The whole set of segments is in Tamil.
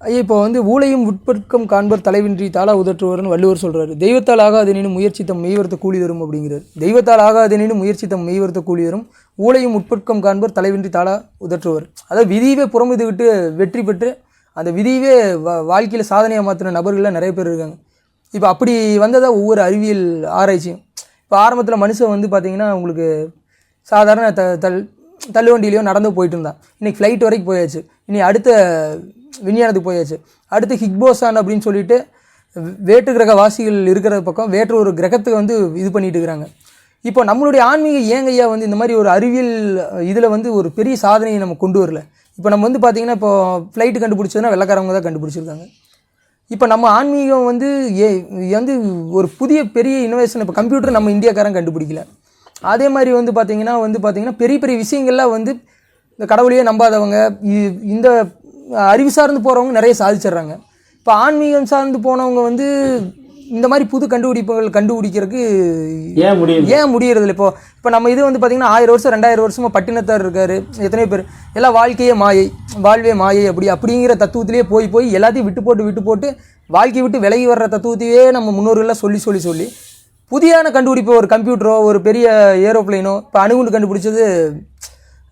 இப்போ வந்து ஊழையும் உட்பக்கம் காண்பர் தலைவின்றி தாளா உதற்றுவர்னு வள்ளுவர் சொல்கிறார் தெய்வத்தால் ஆகாதெனினும் முயற்சி தம் மெய்வர்த்த கூலி தரும் அப்படிங்கிறார். தெய்வத்தால் ஆகாதெனினும் முயற்சி தம் மெய்வர்த்த கூலி தரும். ஊழையும் உட்பக்கம் காண்பர் தலைவின்றி தாளா உதற்றுவர். அதாவது விதியவே புறமுதுகிட்டு வெற்றி பெற்று அந்த விதியவே வா வாழ்க்கையில் சாதனையாக மாற்றின நபர்கள்லாம் நிறைய பேர் இருக்காங்க. இப்போ அப்படி வந்ததாக ஒவ்வொரு அறிவியல் ஆராய்ச்சியும். இப்போ ஆரம்பத்தில் மனுஷன் வந்து பார்த்திங்கன்னா உங்களுக்கு சாதாரண த தள் தள்ளுவண்டியிலையோ நடந்து போயிட்டு இருந்தான். இன்னைக்கு ஃப்ளைட் வரைக்கும் போயாச்சு. இனி அடுத்த விஞ்ஞானத்துக்கு போயாச்சு. அடுத்து ஹிக்போசான் அப்படின்னு சொல்லிட்டு வேற்று கிரக வாசிகள் இருக்கிற பக்கம் வேற்று ஒரு கிரகத்தை வந்து இது பண்ணிட்டு இருக்கிறாங்க. இப்போ நம்மளுடைய ஆன்மீக ஏங்கையா வந்து இந்த மாதிரி ஒரு அறிவியல் இதில் வந்து ஒரு பெரிய சாதனையை நம்ம கொண்டு வரல. இப்போ நம்ம வந்து பார்த்தீங்கன்னா இப்போ ஃப்ளைட்டு கண்டுபிடிச்சதுன்னா வெள்ளக்காரவங்க தான் கண்டுபிடிச்சிருக்காங்க. இப்போ நம்ம ஆன்மீகம் வந்து ஏ வந்து ஒரு புதிய பெரிய இனோவேஷன் இப்போ கம்ப்யூட்டர் நம்ம இந்தியாக்காரன் கண்டுபிடிக்கல. அதே மாதிரி வந்து பார்த்திங்கன்னா வந்து பார்த்திங்கன்னா பெரிய பெரிய விஷயங்கள்லாம் வந்து இந்த கடவுளையே நம்பாதவங்க இ- இந்த அறிவு சார்ந்து போகிறவங்க நிறைய சாதிச்சிடுறாங்க. இப்போ ஆன்மீகம் சார்ந்து போனவங்க வந்து இந்த மாதிரி புது கண்டுபிடிப்புகள் கண்டுபிடிக்கிறதுக்கு ஏன் முடியல? ஏன் முடியறதில்ல? இப்போ இப்போ நம்ம இது வந்து பார்த்தீங்கன்னா ஆயிரம் வருஷம் ரெண்டாயிரம் வருஷமா பட்டினத்தார் இருக்காரு. எத்தனையோ பேர். எல்லாம் வாழ்க்கையே மாயை. வாழ்வே மாயை அப்படி அப்படிங்கிற தத்துவத்திலேயே போய் போய் எல்லாத்தையும் விட்டு போட்டு விட்டு போட்டு வாழ்க்கையை விட்டு விலகி வர்ற தத்துவத்தையே நம்ம முன்னோர்கள்லாம் சொல்லி சொல்லி சொல்லி புதியான கண்டுபிடிப்பு ஒரு கம்ப்யூட்டரோ ஒரு பெரிய ஏரோப்ளைனோ இப்போ அணுகுண்டு கண்டுபிடிச்சது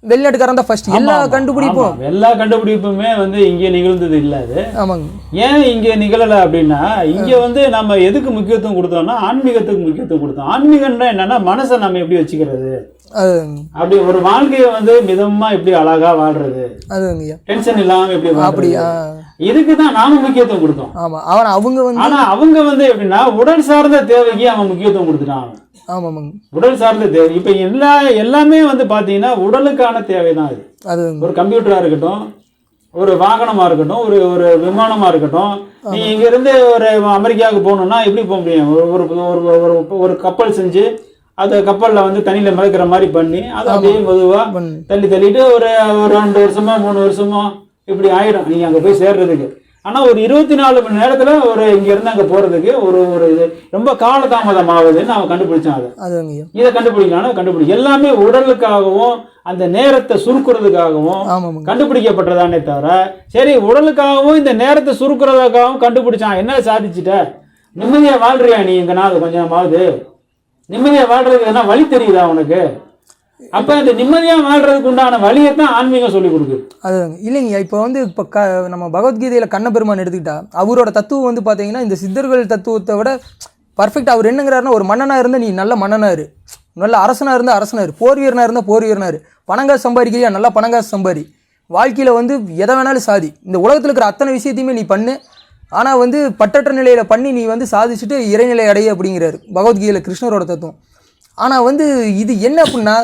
வெளிநாட்டுக்காரன் தான் ஃபர்ஸ்ட் எல்லா கண்டுபிடிப்பும். ஆமா, எல்லா கண்டுபிடிப்புமே வந்து இங்கே நிகழ்ந்தது இல்ல அது. ஆமாங்க. ஏன் இங்க நிகழல அப்படின்னா இங்க வந்து நம்ம எதுக்கு முக்கியத்துவம் கொடுத்தோம்னா ஆன்மீகத்துக்கு முக்கியத்துவம் கொடுத்தோம். ஆன்மீகம்னா என்னன்னா மனசை நம்ம எப்படி வச்சுக்கிறது? அப்படி ஒரு வாழ்க்கையை வந்து மிதமா எப்படி அழகா வாழ்றது? டென்ஷன் இல்லாம எப்படி அப்படி வாழ்றது ஆ. இதுக்கு தான் நாம முக்கியத்துவம் கொடுத்தோம். ஆமாம் அவன் அவங்க வந்து ஆனா அவங்க வந்து எப்படின்னா உடல் சார்ந்த தேவைக்கு அவன் முக்கியத்துவம் கொடுத்துட்டான். ஆமாமாங்க. உடல் சார்ந்த தேவை. இப்ப எல்லா எல்லாமே வந்து பாத்தீங்கன்னா உடலுக்கான தேவைதான் இது. அது ஒரு கம்ப்யூட்டரா இருக்கட்டும் ஒரு வாகனமா இருக்கட்டும் ஒரு ஒரு விமானமா இருக்கட்டும் நீ இங்க இருந்து ஒரு அமெரிக்காவுக்கு போகணும்னா எப்படி போக முடியும்? ஒரு ஒரு ஒரு- ஒரு கப்பல் செஞ்சு அந்த கப்பல்ல வந்து தண்ணியில மிதக்கிற மாதிரி பண்ணி அதை அப்படியே மெதுவா பண்ணு. தள்ளி தள்ளிட்டு ஒரு ஒரு ரெண்டு வருஷமா மூணு வருஷமா இப்படி ஆயிடும். நீங்க அங்க போய் சேர்றதுக்கு. ஆனா ஒரு இருபத்தி நாலு மணி நேரத்துல ஒரு இங்க இருந்து அங்க போறதுக்கு ஒரு ஒரு இது ரொம்ப காலதாமதம் ஆகுதுன்னு அவன் கண்டுபிடிச்சான் அதை இதை கண்டுபிடிக்கலாம் கண்டுபிடி எல்லாமே உடலுக்காகவும் அந்த நேரத்தை சுருக்குறதுக்காகவும் கண்டுபிடிக்கப்பட்டதானே தவிர சரி உடலுக்காகவும் இந்த நேரத்தை சுருக்குறதுக்காகவும் கண்டுபிடிச்சான். என்ன சாதிச்சிட்ட? நிம்மதியா வாழ்றியா நீ? இங்க நாள் கொஞ்ச நாளாவது நிம்மதியா வாழ்றதுக்கு என்ன வழி தெரியுதா உனக்கு? அப்ப அந்த நிம்மதியா வாழ்றதுக்கு உண்டான வழியை தான் ஆன்மீகம் சொல்லி கொடுக்குது. அதுதாங்க. இல்லைங்க இப்போ வந்து இப்போ க நம்ம பகவத்கீதையில் கண்ணபெருமான் எடுத்துக்கிட்டா அவரோட தத்துவம் வந்து பார்த்தீங்கன்னா இந்த சித்தர்கள் தத்துவத்தை விட பர்ஃபெக்ட் அவர் என்னங்கிறாருன்னா ஒரு மன்னனாக இருந்தால் நீ நல்ல மன்னனாரு நல்ல அரசனாக இருந்தால் அரசனாரு போர் வீரனாக இருந்தால் போர் வீரனா பணங்காசு சம்பாதிக்கிறியா? நல்லா பணங்காசு சம்பாரி வாழ்க்கையில் வந்து எதை வேணாலும் சாதி. இந்த உலகத்தில் இருக்கிற அத்தனை விஷயத்தையுமே நீ பண்ணு. ஆனால் வந்து பட்டற்ற நிலையில் பண்ணி நீ வந்து சாதிச்சுட்டு இறைநிலை அடைய அப்படிங்கிறாரு பகவத்கீதையில் கிருஷ்ணரோட தத்துவம். ஆனால் வந்து இது என்ன அப்படின்னா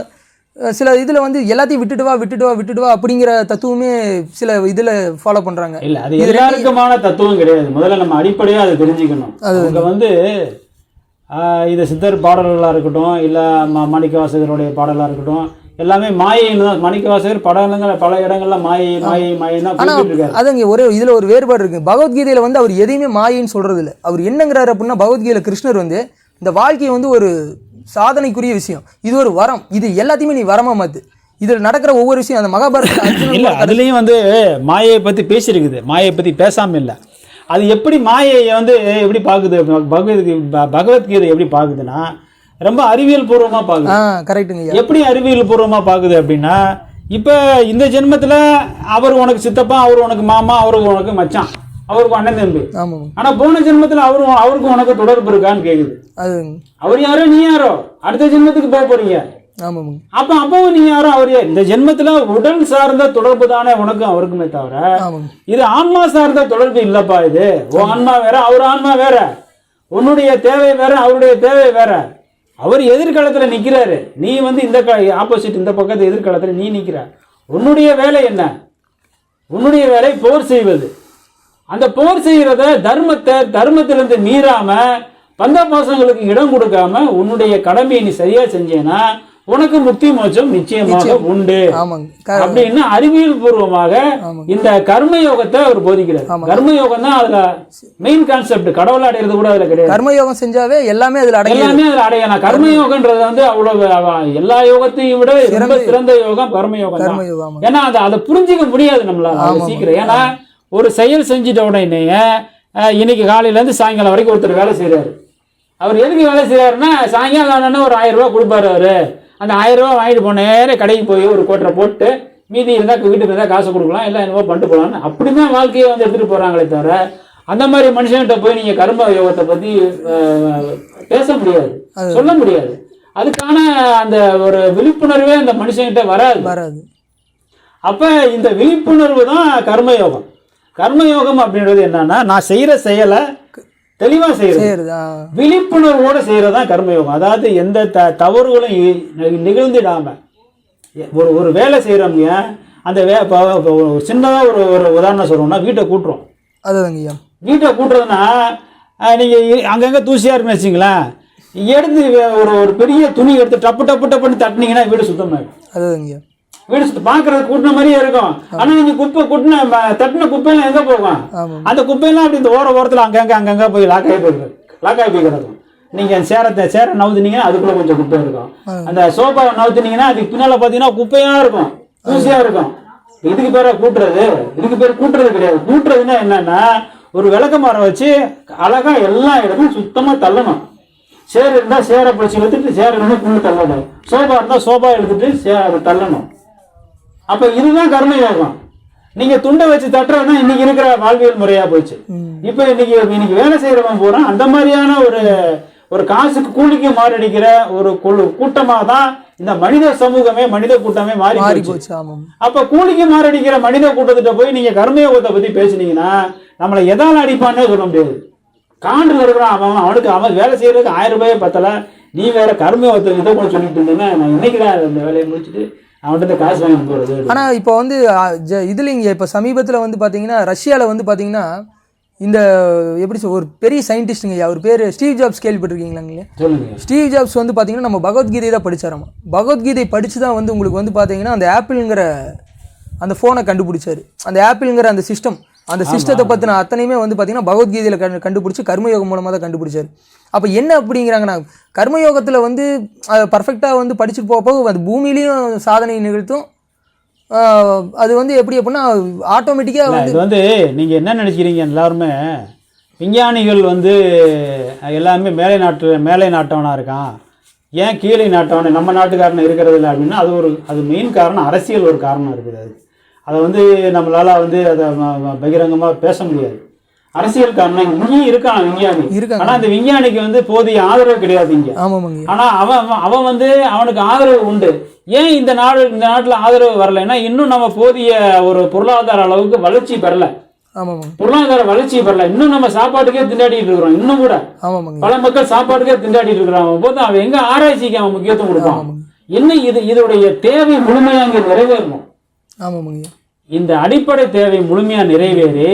சில இதில் வந்து எல்லாத்தையும் விட்டுட்டு வா விட்டுட்டு வா விட்டுட்டு வா அப்படிங்கிற தத்துவமே சில இதில் ஃபாலோ பண்ணுறாங்க இல்ல அது எல்லாருக்குமான தத்துவம் கிடையாது. முதல்ல நம்ம அடிப்படையா அதை தெரிஞ்சுக்கணும். அவங்க வந்து இது சித்தர் பாடல்களா இருக்கட்டும் இல்ல ம- மாணிக்கவாசகருடைய பாடலா இருக்கட்டும் எல்லாமே மாயைன்னு தான். மாணிக்கவாசகர் படங்கள் பல இடங்கள்ல மாயை மாயை மாயின்னு தான் குறிப்பிட்டிருக்காரு. அதுங்க ஒரே இதில் ஒரு வேறுபாடு இருக்குது பகவத்கீதையில் வந்து அவர் எதையுமே மாயின்னு சொல்கிறது இல்லை அவர் என்னங்கிறாரு அப்படின்னா பகவத்கீதையில் கிருஷ்ணர் வந்து இந்த வாழ்க்கையை வந்து ஒரு சாதனைக்குரிய விஷயம். இது ஒரு வரம். இது எல்லாத்தையுமே நீ வரமா மாத்து இதில் நடக்கிற ஒவ்வொரு விஷயம் அந்த மகாபாரத இல்ல அதுலயும் வந்து மாயையை பத்தி பேசியிருக்குது. மாயையை பத்தி பேசாம இல்ல. அது எப்படி மாயையை வந்து எப்படி பாக்குது பகவத்கீதை பகவத்கீதை எப்படி பாக்குதுன்னா ரொம்ப அறிவியல் பூர்வமா பாக்குது ஆ கரெக்டுங்க எப்படி அறிவியல் பூர்வமா பாக்குது அப்படின்னா இப்ப இந்த ஜென்மத்துல அவர் உனக்கு சித்தப்பா அவர் உனக்கு மாமா அவருக்கு உனக்கு மச்சான். அவருக்கு அண்ணன் தம்பி. ஆனா போன ஜென்மத்துல அவரும் அவருக்கு உனக்கு தொடர்பு இருக்கான்னு கேக்குது. அவர் யாரோ? நீ யாரோ? அடுத்த ஜென்மத்துக்கு போக போறீங்க. அப்ப அப்பவும் நீ யாரோ? அவர்? இந்த ஜென்மத்துல உடல் சார்ந்த தொடர்பு தானே உனக்கும் அவருக்குமே தவிர இது ஆன்மா சார்ந்த தொடர்பு இல்லப்பா இது. உன் ஆன்மா வேற அவர் ஆன்மா வேற. உன்னுடைய தேவை வேற அவருடைய தேவை வேற. அவர் எதிர்காலத்துல நிக்கிறாரு. நீ வந்து இந்த ஆப்போசிட் இந்த பக்கத்து எதிர்காலத்துல நீ நிக்கிற. உன்னுடைய வேலை என்ன? உன்னுடைய வேலை போர் செய்வது. அந்த போர் செய்யறத தர்மத்தை தர்மத்திலிருந்து மீறாம பந்த பாசங்களுக்கு இடம் கொடுக்காம உன்னுடைய கடமையை நீ சரியா செஞ்சேன்னா உனக்கு முக்தி மோட்சம் நிச்சயமாக உண்டு. அப்படின்னு அறிவியல் பூர்வமாக. இந்த கர்ம யோகத்தை அவர் போதிக்கிறார். கர்ம யோகம் தான் அதுல மெயின் கான்செப்ட் கடவுளை அடையிறது கூட அதுல கிடையாது. கர்மயோகம் செஞ்சாவே எல்லாமே அதில் அடங்கி எல்லாமே அதுல அடையலாம். கர்ம யோகன்றது வந்து அவ்வளவு அவ- எல்லா யோகத்தையும் விட ரொம்ப சிறந்த யோகம். கர்ம யோகம் ஏன்னா அதை அதை புரிஞ்சிக்க முடியாது நம்மளால. சீக்கிரம். ஏன்னா ஒரு செயல் செஞ்சிட்ட உடனே அஹ், இன்னைக்கு காலையிலேருந்து சாயங்காலம் வரைக்கும் ஒருத்தர் வேலை செய்கிறாரு அவர் எதுக்கு வேலை செய்கிறாருன்னா சாயங்காலம் ஒரு ஆயிரம் ரூபாய் கொடுப்பாரு அவர். அந்த ஆயிரம் ரூபாய் வாங்கிட்டு போன நேரே கடைக்கு போய் ஒரு கோட்டரை போட்டு மீதி இருந்தால் வீட்டுக்கு இருந்தால் காசு கொடுக்கலாம் இல்லை என்னவோ பண்ணிட்டு போகலான்னு அப்படிதான் வாழ்க்கையை வந்து எடுத்துகிட்டு போகிறாங்களே தவிர அந்த மாதிரி மனுஷன்கிட்ட போய் நீங்கள் கர்ம யோகத்தை பற்றி பேச முடியாது. சொல்ல முடியாது. அதுக்கான அந்த ஒரு விழிப்புணர்வே அந்த மனுஷன்கிட்ட வராது. வராது. அப்ப இந்த விழிப்புணர்வு தான் கர்மயோகம் கர்மயோகம் அப்படின்றது என்னன்னா நான் செய்யற செயலை தெளிவா செய்யறது விழிப்புணர்வோட செய்யறது தான் கர்மயோகம். அதாவது எந்த த தவறுகளும் நிகழ்ந்திடாம ஒரு ஒரு வேலை செய்கிறவங்க அந்த வே இப்போ ஒரு சின்னதாக ஒரு ஒரு உதாரணம் சொல்றோம்னா வீட்டை கூட்டுறோம். அதுதாங்க ஐயா. வீட்டை கூட்டுறதுன்னா அஹ், நீங்க இ- அங்கங்க தூசியா இருக்குன்னு வச்சுங்களேன் எடுத்து ஒரு ஒரு பெரிய துணி எடுத்து டப்பு டப்பு டப்புன்னு தட்டினீங்கன்னா வீடு சுத்தமாயிடும். அதுதாங்க ஐயா. வீடு சுத்த பார்க்கறது கூட்டின மாதிரியே இருக்கும். ஆனா நீங்க குப்பை கூட்டின தட்டின குப்பையெல்லாம் எங்க போகும்? அந்த குப்பையெல்லாம் அப்படி இந்த ஓர ஓரத்துல அங்கங்க அங்கங்க போய் லாக் ஆகி போயிருக்கு லாக் ஆகி போய் கிடக்கும் நீங்க சேரத்தை சேர நவுத்துனீங்கன்னா அதுக்குள்ள கொஞ்சம் குப்பை இருக்கும். அந்த சோபாவை நவுத்துனீங்கன்னா அதுக்கு பின்னால பாத்தீங்கன்னா குப்பையா இருக்கும். தூசியா இருக்கும். இதுக்கு பேர கூட்டுறது. இதுக்கு பேர் கூட்டுறது கிடையாது. கூட்டுறதுன்னா என்னன்னா ஒரு விளக்க மரம் வச்சு அழகா எல்லா இடமும் சுத்தமா தள்ளணும். சேர் இருந்தா சேரை பிடிச்சி எடுத்துட்டு சேர் இருந்தா புண்ணு தள்ளணும் சோபா இருந்தா சோபா எடுத்துட்டு சேர் தள்ளணும். அப்ப இதுதான் கர்மயோகம் நீங்க துண்டை வச்சு தட்டுறதுதான் இன்னைக்கு இருக்கிற வாழ்வியல் முறையா போச்சு. இப்ப இன்னைக்கு இன்னைக்கு வேலை செய்யறவன் போறான். அந்த மாதிரியான ஒரு ஒரு காசுக்கு கூலிக்கு மாரடிக்கிற ஒரு கூட்டமா தான் இந்த மனித சமூகமே மனித கூட்டமே மாறி மாறி போச்சு. அப்ப கூலிக்கு மாரடிக்கிற மனித கூட்டத்திட்ட போய் நீங்க கர்மயோகத்தை பத்தி பேசுனீங்கன்னா நம்மளை எதால அடிப்பான்னே சொல்ல முடியாது. காண்டில் இருக்கிறான் அவன் அவனுக்கு அவன் வேலை செய்யறதுக்கு ஆயிரம் ரூபாயே பத்தல. நீ வேற கர்மயோகத்தை இதை கூட சொல்லிட்டு இருந்தேன்னா நான் இன்னைக்குடா இந்த வேலையை முடிச்சுட்டு அவன்கிட்ட காசு வாங்கி போறது ஆனால் இப்போ வந்து இதுலைங்க இப்போ சமீபத்தில் வந்து பார்த்தீங்கன்னா ரஷ்யாவில் வந்து பார்த்தீங்கன்னா இந்த எப்படி சொல் ஒரு பெரிய சயின்டிஸ்ட்டுங்க அவர் பேர் ஸ்டீவ் ஜாப்ஸ் கேள்விப்பட்டிருக்கீங்களாங்களே சொல்லுங்க. ஸ்டீவ் ஜாப்ஸ் வந்து பார்த்தீங்கன்னா நம்ம பகவத்கீதை தான் படிச்சாராமா? பகவத்கீதை படித்து தான் வந்து உங்களுக்கு வந்து பார்த்தீங்கன்னா அந்த ஆப்பிள்ங்கிற அந்த ஃபோனை கண்டுபிடிச்சாரு. அந்த ஆப்பிள்ங்கிற அந்த சிஸ்டம் அந்த சிஸ்டத்தை பற்றின அத்தனையுமே வந்து பார்த்தீங்கன்னா பகவத்கீதையில் கண்டு கண்டுபிடிச்சி கர்மயோகம் மூலமாக தான் கண்டுபிடிச்சாரு. அப்போ என்ன அப்படிங்கிறாங்கன்னா கர்மயோகத்தில் வந்து பர்ஃபெக்டாக வந்து படிச்சுட்டு போக போக அது பூமியிலையும் சாதனை நிகழ்த்தும். அது வந்து எப்படி அப்படின்னா ஆட்டோமேட்டிக்காக இது வந்து நீங்க என்ன நினைக்கிறீங்க எல்லாருமே? விஞ்ஞானிகள் வந்து எல்லாமே மேலை நாட்டு மேலை நாட்டவனா இருக்கான். ஏன் கீழே நாட்டவன்? நம்ம நாட்டுக்காரன் இருக்கிறது இல்லை அப்படின்னா அது ஒரு அது மெயின் காரணம் அரசியல் ஒரு காரணம் இருக்குது அது அதை வந்து நம்மளால வந்து அதை பகிரங்கமா பேச முடியாது. அரசியல் காரணம் இங்கேயும் இருக்கான் விஞ்ஞானி. ஆனா அந்த விஞ்ஞானிக்கு வந்து போதிய ஆதரவு கிடையாது இங்க. ஆனா அவன் அவன்- வந்து அவனுக்கு ஆதரவு உண்டு. ஏன் இந்த நாடு இந்த நாட்டுல ஆதரவு வரலைன்னா இன்னும் நம்ம போதிய ஒரு பொருளாதார அளவுக்கு வளர்ச்சி பெறல. பொருளாதார வளர்ச்சி பெறல. இன்னும் நம்ம சாப்பாட்டுக்கே திண்டாடிட்டு இருக்கிறோம். இன்னும் கூட. பல மக்கள் சாப்பாட்டுக்கே திண்டாடிட்டு இருக்கிறான் போது அவன் எங்க ஆராய்ச்சிக்கு அவன் முக்கியத்துவம் கொடுப்பான்? என்ன இது? இதோடைய தேவை முழுமையா இங்க நிறைவேறணும். ஆமாமாங்க இந்த அடிப்படை தேவை முழுமையா நிறைவேறி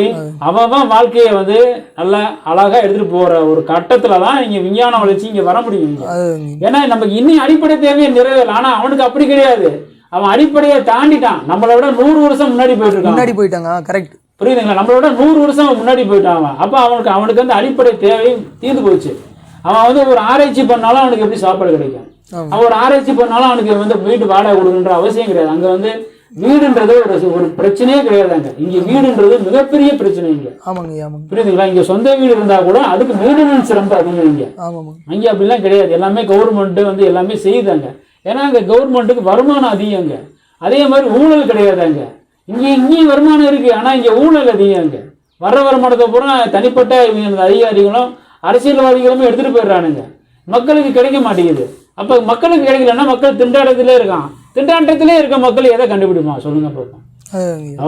அவன் வாழ்க்கையை வந்து நல்லா அழகா எடுத்துட்டு போற ஒரு கட்டத்துல தான் இங்க விஞ்ஞான வளர்ச்சி இங்க வர முடியும் ஏன்னா நமக்கு இன்னும் அடிப்படை தேவையை நிறைவேறல. ஆனா அவனுக்கு அப்படி கிடையாது. அவன் அடிப்படையை தாண்டிட்டான். நம்மளை விட நூறு வருஷம் முன்னாடி போயிட்டு இருக்கான் முன்னாடி போயிட்டாங்க கரெக்ட் புரியுதுங்களா? நம்மளோட நூறு வருஷம் முன்னாடி போயிட்டான் அவன். அப்ப அவனுக்கு அவனுக்கு வந்து அடிப்படை தேவை தீர்ந்து போச்சு. அவன் வந்து ஒரு ஆராய்ச்சி பண்ணாலும் அவனுக்கு எப்படி சாப்பாடு கிடைக்கும். அவன் ஒரு ஆராய்ச்சி பண்ணாலும் அவனுக்கு வந்து வீட்டு வாடகை கொடுக்கணுன்ற அவசியம் கிடையாது. அங்க வந்து வீடுன்றது ஒரு ஒரு பிரச்சனையே கிடையாது அங்க இங்க வீடுன்றது மிகப்பெரிய பிரச்சனை இங்க. ஆமாங்க புரியுதுங்களா? இங்க சொந்த வீடு இருந்தா கூட அதுக்கு மெயின்டெனன்ஸ் ரொம்ப அதிகம் இங்க. அங்கே அப்படிலாம் கிடையாது. எல்லாமே கவர்மெண்ட் வந்து எல்லாமே செய்யுதாங்க. ஏன்னா அங்கே கவர்மெண்ட்டுக்கு வருமானம் அதிகம் அங்க அதே மாதிரி ஊழல் கிடையாது அங்க இங்கே இங்கேயும் வருமானம் இருக்கு. ஆனால் இங்கே ஊழல் அதிகம் அங்க வர வருமானத்தை பூரா தனிப்பட்ட அதிகாரிகளும் அரசியல்வாதிகளுமே எடுத்துட்டு போயிடுறானுங்க. மக்களுக்கு கிடைக்க மாட்டேங்குது. அப்போ மக்களுக்கு கிடைக்கலன்னா மக்கள் திண்டாட்டத்திலே இருக்கான். திண்டாட்டத்திலே இருக்க மக்கள் எதை கண்டுபிடிப்பான் சொல்லுங்க பார்ப்போம்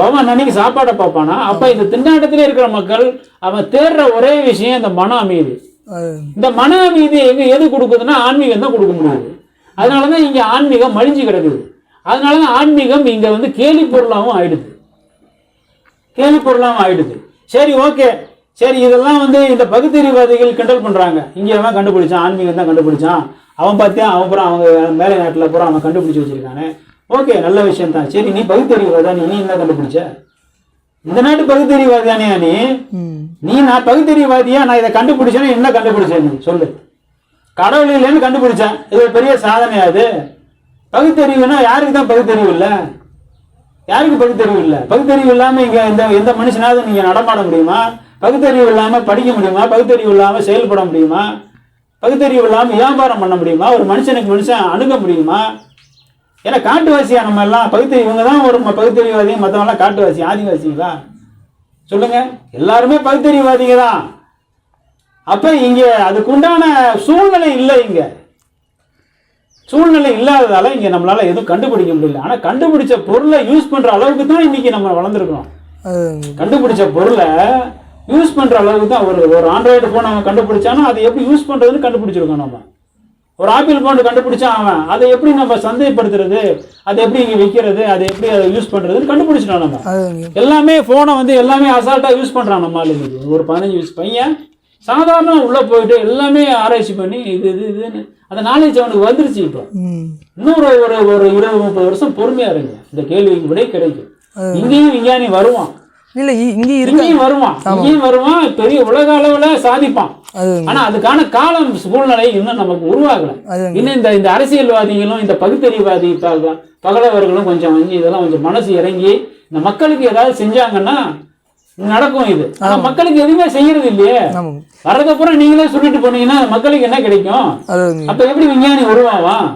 அவன் அன்னைக்கு சாப்பாடை பார்ப்பானா? அப்ப இந்த திண்டாட்டத்திலே இருக்கிற மக்கள் அவன் தேடுற ஒரே விஷயம் இந்த மன அமைதி. இந்த மன அமைதி எங்க எது கொடுக்குதுன்னா ஆன்மீகம் தான் கொடுக்க முடியுது. அதனாலதான் இங்க ஆன்மீகம் மலிஞ்சு கிடக்குது. அதனாலதான் ஆன்மீகம் இங்க வந்து கேலி பொருளாகவும் ஆயிடுது. கேலி பொருளாகவும் ஆயிடுது. சரி ஓகே. சரி இதெல்லாம் வந்து இந்த பகுத்தறிவாதிகள் கிண்டல் பண்றாங்க. இங்க கண்டுபிடிச்சான் ஆன்மீகம் தான் கண்டுபிடிச்சான். அவன் பார்த்தியா அவன் பூரா அவங்க மேலை நாட்டுல பூரா அவன் கண்டுபிடிச்சு வச்சிருக்கானே. ஓகே நல்ல விஷயம் தான். சரி நீ பகுத்தறிவாதா நீ நீ என்ன கண்டுபிடிச்ச? இந்த நாட்டு பகுத்தறிவாதியானே நீ. நீ நான் பகுத்தறிவாதியா நான் இதை கண்டுபிடிச்சேன்னு என்ன கண்டுபிடிச்சேன் நீ சொல்லு. கடவுள் இல்லைன்னு கண்டுபிடிச்சேன். இது பெரிய சாதனை அது. பகுத்தறிவுனா யாருக்கு தான் பகுத்தறிவு இல்லை? யாருக்கு பகுத்தறிவு இல்லை? பகுத்தறிவு இல்லாம இங்க இந்த எந்த மனுஷனாவது நீங்க நடமாட முடியுமா? பகுத்தறிவு இல்லாம படிக்க முடியுமா? பகுத்தறிவு இல்லாம செயல்பட முடியுமா? பகுத்தறிவு இல்லாம வியாபாரம் பண்ண முடியுமா? ஒரு மனுஷனுக்கு மனுஷன் அணுக முடியுமா? ஏன்னா காட்டுவாசியா நம்ம எல்லாம் பகுத்தறிவு இவங்க தான் ஒரு பகுத்தறிவுவாதி மற்றவங்களாம் காட்டுவாசி ஆதிவாசிங்களா? சொல்லுங்க. எல்லாருமே பகுத்தறிவுவாதிங்க தான். அப்ப இங்க அதுக்குண்டான சூழ்நிலை இல்லை இங்க. சூழ்நிலை இல்லாததால இங்க நம்மளால எதுவும் கண்டுபிடிக்க முடியல. ஆனா கண்டுபிடிச்ச பொருளை யூஸ் பண்ற அளவுக்கு தான் இன்னைக்கு நம்ம வளர்ந்துருக்கோம் கண்டுபிடிச்ச பொருளை யூஸ் பண்ற அளவுக்கு தான் ஒரு ஒரு ஆண்ட்ராய்டு போன் அவன் கண்டுபிடிச்சானா அதை எப்படி யூஸ் பண்றதுன்னு கண்டுபிடிச்சிருக்கோம் நம்ம. ஒரு ஆப்பிள் போன் கண்டுபிடிச்சான் அவன் அதை எப்படி நம்ம சந்தைப்படுத்துறது அதை எப்படி இங்க விற்கிறது அதை எப்படி அதை யூஸ் பண்றதுன்னு கண்டுபிடிச்சிட்டோம் நம்ம. எல்லாமே ஃபோனை வந்து எல்லாமே அசால்ட்டா யூஸ் பண்றான் நம்ம ஆளுங்க. ஒரு பதினஞ்சு வயசு பையன் சாதாரண உள்ள போயிட்டு எல்லாமே ஆராய்ச்சி பண்ணி இது இது இதுன்னு அந்த நாலேஜ் அவனுக்கு வந்துருச்சு இப்போ. இன்னொரு ஒரு ஒரு இருபது முப்பது வருஷம் பொறுமையா இருங்க. இந்த கேள்விக்கு விடை கிடைக்கும். இங்கேயும் விஞ்ஞானி வருவான். இல்லை இங்கே இங்கேயும் வருவான். இங்கேயும் வருவான். பெரிய உலக அளவுல சாதிப்பான். ஆனா அதுக்கான காலம் சூழ்நிலை இன்னும் நமக்கு உருவாகல. இன்னும் இந்த இந்த அரசியல்வாதிகளும் இந்த பகுத்தறிவாதி பகலவர்களும் கொஞ்சம் வந்து இதெல்லாம் கொஞ்சம் மனசு இறங்கி இந்த மக்களுக்கு ஏதாவது செஞ்சாங்கன்னா நடக்கும் இது. ஆனா மக்களுக்கு எதுவுமே செய்யறது இல்லையே. ஆமாங்க வர்றதப்புறம் நீங்களே சொல்லிட்டு போனீங்கன்னா மக்களுக்கு என்ன கிடைக்கும்? அப்ப எப்படி விஞ்ஞானி உருவாவான்?